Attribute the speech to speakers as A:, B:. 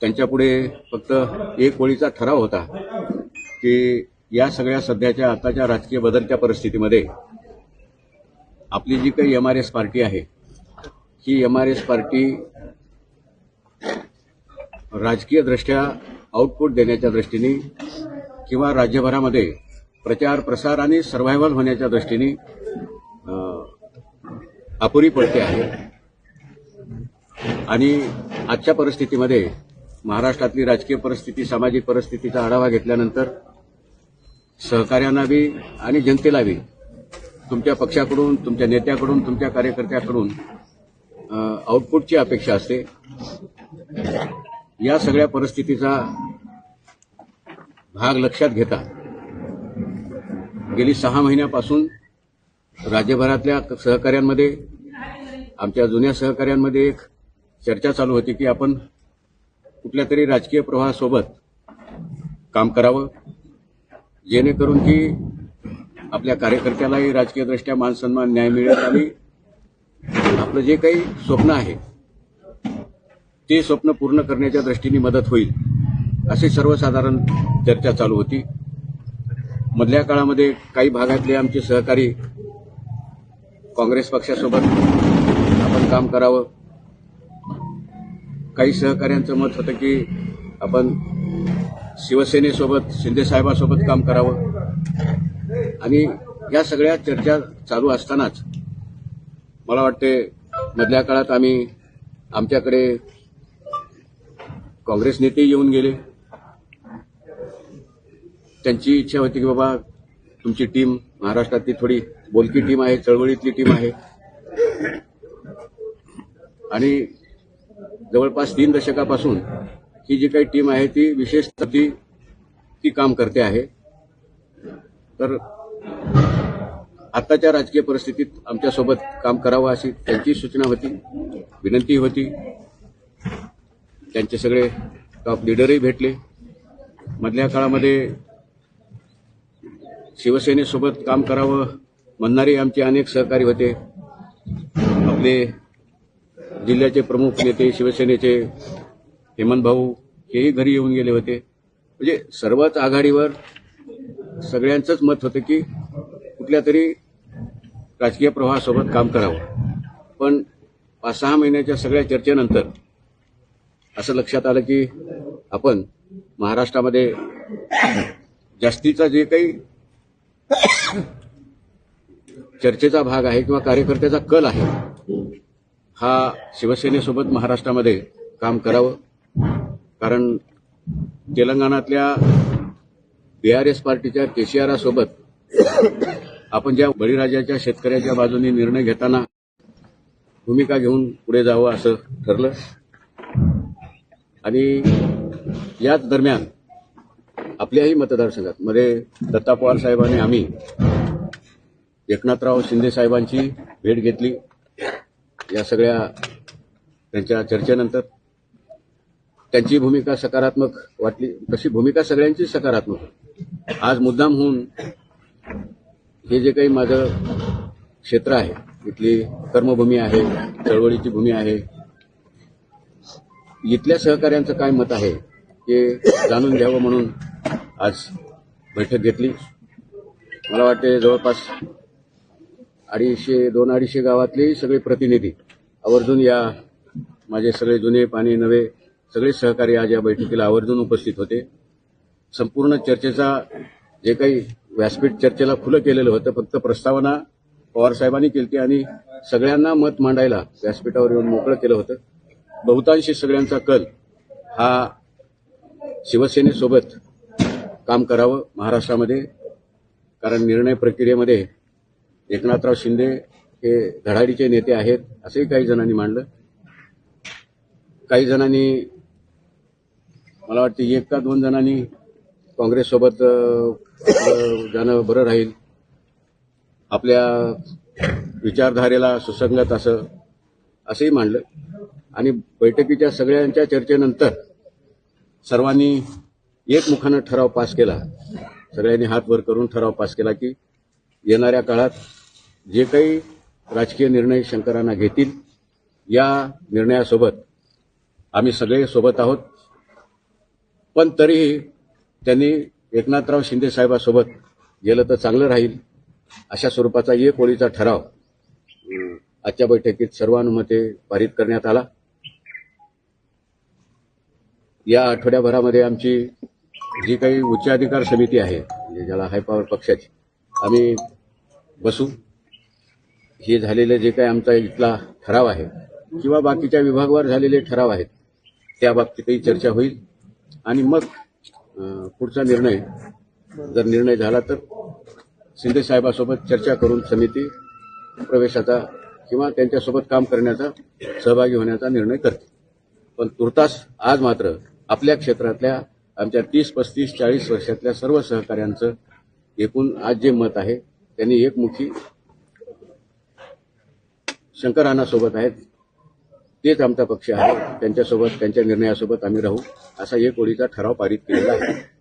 A: त्यांच्यापुढे फक्त एक ओळीचा ठराव होता की या सगळ्या सध्याच्या आताच्या राजकीय बदलत्या परिस्थितीमध्ये आपली जी काही एम आर एस पार्टी आहे ही एम आर एस पार्टी राजकीय दृष्ट्या आउटपुट देण्याच्या दृष्टीने किंवा राज्यभरामध्ये प्रचार प्रसार आणि सर्व्हायव्हल होण्याच्या दृष्टीने अपुरी पडते आहे. आणि आजच्या परिस्थितीमध्ये महाराष्ट्रातली राजकीय परिस्थिती सामाजिक परिस्थितीचा आढावा घेतल्यानंतर सहकार्यांना बी आणि जनतेला बी तुमच्या पक्षाकडून तुमच्या नेत्याकडून तुमच्या कार्यकर्त्याकडून आउटपुटची अपेक्षा असते. या सगळ्या परिस्थितीचा भाग लक्षात घेता गेली सहा महिन्यापासून राज्यभरातल्या सहकाऱ्यांमध्ये आमच्या जुन्या सहकाऱ्यांमध्ये एक चर्चा चालू होती की आपण कुठल्या तरी राजकीय प्रवाहासोबत काम करावं जेणेकरून की आपल्या कार्यकर्त्यालाही राजकीयदृष्ट्या मानसन्मान न्याय मिळेल आणि आपलं जे काही स्वप्न आहे ते स्वप्न पूर्ण करण्याच्या दृष्टीने मदत होईल अशी सर्वसाधारण चर्चा चालू होती. मधल्या काळामध्ये काही भागातले आमचे सहकारी काँग्रेस पक्षासोबत आपण काम करावं काही सहकाऱ्यांचं मत होतं की आपण शिवसेनेसोबत शिंदेसाहेबासोबत काम करावं. आणि या सगळ्या चर्चा चालू असतानाच मला वाटते मधल्या काळात आम्ही आमच्याकडे काँग्रेस नेते येऊन गेले. त्यांची इच्छा होती की बाबा तुमची टीम महाराष्ट्रातली थोडी बोलकी टीम आहे चळवळीतली टीम आहे. आणि जवळपास तीन दशकापासून ही जी काही टीम आहे ती विशेषतः ती ती काम करते आहे. तर आताच्या राजकीय परिस्थितीत आमच्यासोबत काम करावं अशी त्यांची सूचना होती विनंती होती. त्यांचे सगळे टॉप लिडरही भेटले. मधल्या काळामध्ये शिवसेनेसोबत काम करावं म्हणणारे आमचे अनेक सहकारी होते. आपले जिल्ह्याचे प्रमुख नेते शिवसेनेचे हेमंत भाऊ हेही घरी येऊन गेले होते. म्हणजे सर्वच आघाडीवर सगळ्यांचंच मत होतं की कुठल्या तरी राजकीय प्रवाहासोबत काम करावं. पण पाच सहा महिन्याच्या सगळ्या चर्चेनंतर असं लक्षात आलं की आपण महाराष्ट्रामध्ये जास्तीचा जे काही चर्चेचा भाग आहे किंवा कार्यकर्त्याचा कल आहे हा शिवसेनेसोबत महाराष्ट्रामध्ये काम करावं. कारण तेलंगणातल्या डी आर एस पार्टीच्या केसीआरसोबत आपण ज्या बळीराजाच्या शेतकऱ्याच्या बाजूने निर्णय घेताना भूमिका घेऊन पुढे जावं असं ठरलं. आणि याच दरम्यान आपल्याही मतदारसंघात मध्ये दत्ता पवार साहेबांनी आम्ही एकनाथराव शिंदे साहेबांची भेट घेतली. या सगळ्या त्यांच्या चर्चेनंतर त्यांची भूमिका सकारात्मक वाटली. तशी भूमिका सगळ्यांची सकारात्मक आज मुद्दाम होऊन हे जे काही माझं क्षेत्र आहे इथली कर्मभूमी आहे चळवळीची भूमी आहे इथल्या सहकाऱ्यांचं काय मत आहे हे जाणून घ्यावं म्हणून आज बैठक घेतली. मला वाटते जवळपास अडीचशे दोन अडीचशे गावातले सगळे प्रतिनिधी. आवर्जून या माझे सगळे जुने पाणी नवे सगळे सहकारी आज या बैठकीला आवर्जून उपस्थित होते. संपूर्ण चर्चेचा जे काही व्यासपीठ चर्चेला खुलं केलेलं होतं फक्त प्रस्तावना पवार साहेबांनी केली आणि सगळ्यांना मत मांडायला व्यासपीठावर येऊन मोकळं केलं होतं. बहुतांशी सगळ्यांचा कल हा शिवसेनेसोबत काम करावं महाराष्ट्रामध्ये कारण निर्णय प्रक्रियेमध्ये एकनाथराव शिंदे हे धडाडीचे नेते आहेत असंही काही जणांनी मांडलं. काही जणांनी मला वाटतं एक का दोन जणांनी काँग्रेससोबत जाणं बरं राहील. आपल्या विचारधारेला सुसंगत असं असंही मांडलं. आणि बैठकीच्या सगळ्यांच्या चर्चेनंतर सर्वांनी एकमुखानं ठराव पास केला. सगळ्यांनी हात वर करून ठराव पास केला की येणाऱ्या काळात जे काही राजकीय निर्णय शंकरांना घेतील या निर्णयासोबत आम्ही सगळे सोबत आहोत. पण तरीही त्यांनी एकनाथराव शिंदे साहेबासोबत गेलं तर चांगलं राहील अशा स्वरूपाचा एक ओळीचा ठराव आजच्या बैठकीत सर्वानुमते पारित करण्यात आला. या आठवड्याभरामध्ये आमची जी काही उच्चाधिकार समिती आहे म्हणजे ज्याला हायपॉवर पक्षाची आम्ही बसू. हे झालेलं जे काही आमचा इथला ठराव आहे किंवा बाकीच्या विभागावर झालेले ठराव आहेत त्या बाबतीतही चर्चा होईल. आणि मग पुढचा निर्णय जर निर्णय झाला तर शिंदे साहेबासोबत चर्चा करून समिती प्रवेशाचा किंवा त्यांच्यासोबत काम करण्याचा सहभागी होण्याचा निर्णय करते पण तुर्तास आज मात्र आपल्या क्षेत्रातल्या आमच्या तीस पस्तीस चाळीस वर्षातल्या सर्व सहकाऱ्यांचं एकूण आज जे मत आहे त्यांनी एकमुखी शंकरांना सोबत आहेत. तेच आमचा पक्ष आहे. त्यांच्यासोबत त्यांच्या निर्णयासोबत आम्ही राहू असा एक ओळीचा ठराव पारित केलेला आहे.